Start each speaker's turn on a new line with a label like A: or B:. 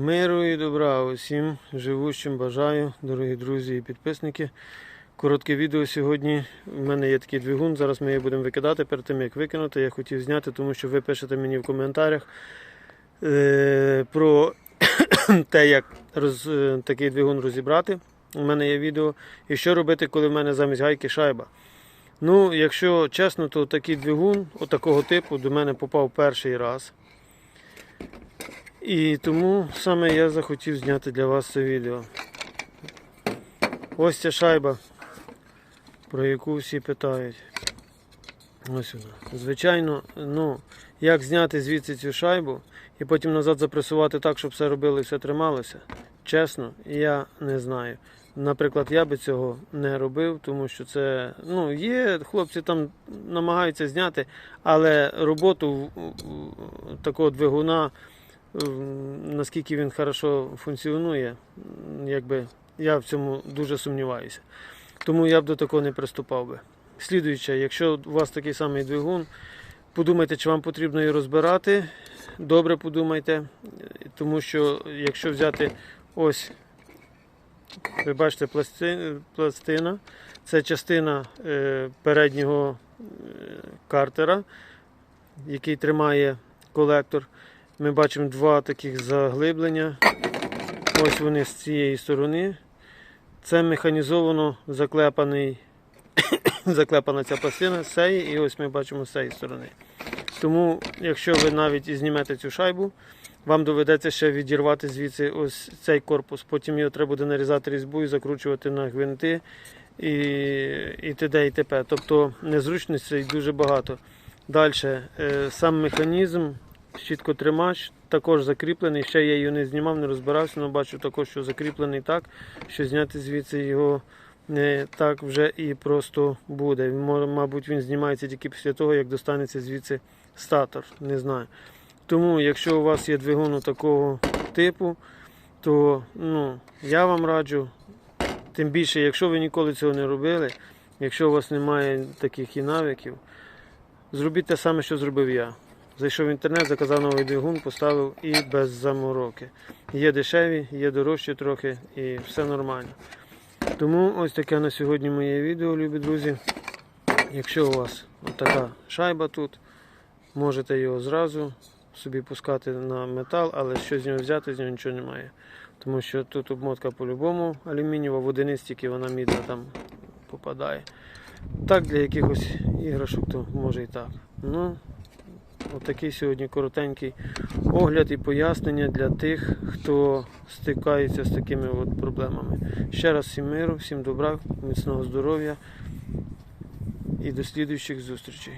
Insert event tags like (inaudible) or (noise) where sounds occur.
A: Миру і добра усім живущим бажаю, дорогі друзі і підписники. Коротке відео сьогодні. У мене є такий двигун. Зараз ми його будемо викидати. Перед тим як викинути, я хотів зняти, тому що ви пишете мені в коментарях е, про (coughs) те, як роз, е, такий двигун розібрати. У мене є відео. І що робити, коли в мене замість гайки шайба. Ну, якщо чесно, то такий двигун отакого типу до мене попав перший раз. І тому саме я захотів зняти для вас це відео. Ось ця шайба, про яку всі питають. Ось вона. Звичайно, ну, як зняти звідси цю шайбу і потім назад запресувати так, щоб все робило і все трималося. Чесно, я не знаю. Наприклад, я би цього не робив, тому що це, ну, є, хлопці там намагаються зняти, але роботу такого двигуна наскільки він хорошо функціонує, якби я в цьому дуже сумніваюся. Тому я б до такого не приступав би. Слідуюче, якщо у вас такий самий двигун, подумайте, чи вам потрібно його розбирати. Добре подумайте, тому що якщо взяти ось, ви бачите, пластина, це частина е, переднього е, картера, який тримає колектор. Ми бачимо два таких заглиблення. Ось вони з цієї сторони. Це механізовано заклепаний, (coughs) заклепана ця пластина з і ось ми бачимо з цієї сторони. Тому, якщо ви навіть і знімете цю шайбу, вам доведеться ще відірвати звідси ось цей корпус. Потім його треба буде нарізати різьбу і закручувати на гвинти і, і т.д. і т.п. Тобто незручностей дуже багато. Далі, сам механізм, щіткотримач також закріплений. Ще я його не знімав, не розбирався, але бачу також, що закріплений так, що зняти звідси його не так вже і просто буде. Мабуть, він знімається тільки після того, як достанеться звідси статор. Не знаю. Тому, якщо у вас є двигун такого типу, то ну, я вам раджу. Тим більше, якщо ви ніколи цього не робили, якщо у вас немає таких і навиків, зробіть те саме, що зробив я. Зайшов в інтернет, заказав новий двигун, поставив і без замороки. Є дешеві, є дорожчі трохи і все нормально. Тому ось таке на сьогодні моє відео, любі друзі. Якщо у вас така шайба тут, можете його зразу собі пускати на метал, але що з нього взяти, з нього нічого немає. Тому що тут обмотка по-любому алюмінієва, в одиниць тільки вона мідна там попадає. Так, для якихось іграшок, то може і так. Ну, Отакий сьогодні коротенький огляд і пояснення для тих, хто стикається з такими от проблемами. Ще раз всім миру, всім добра, міцного здоров'я і до слідуючих зустрічей.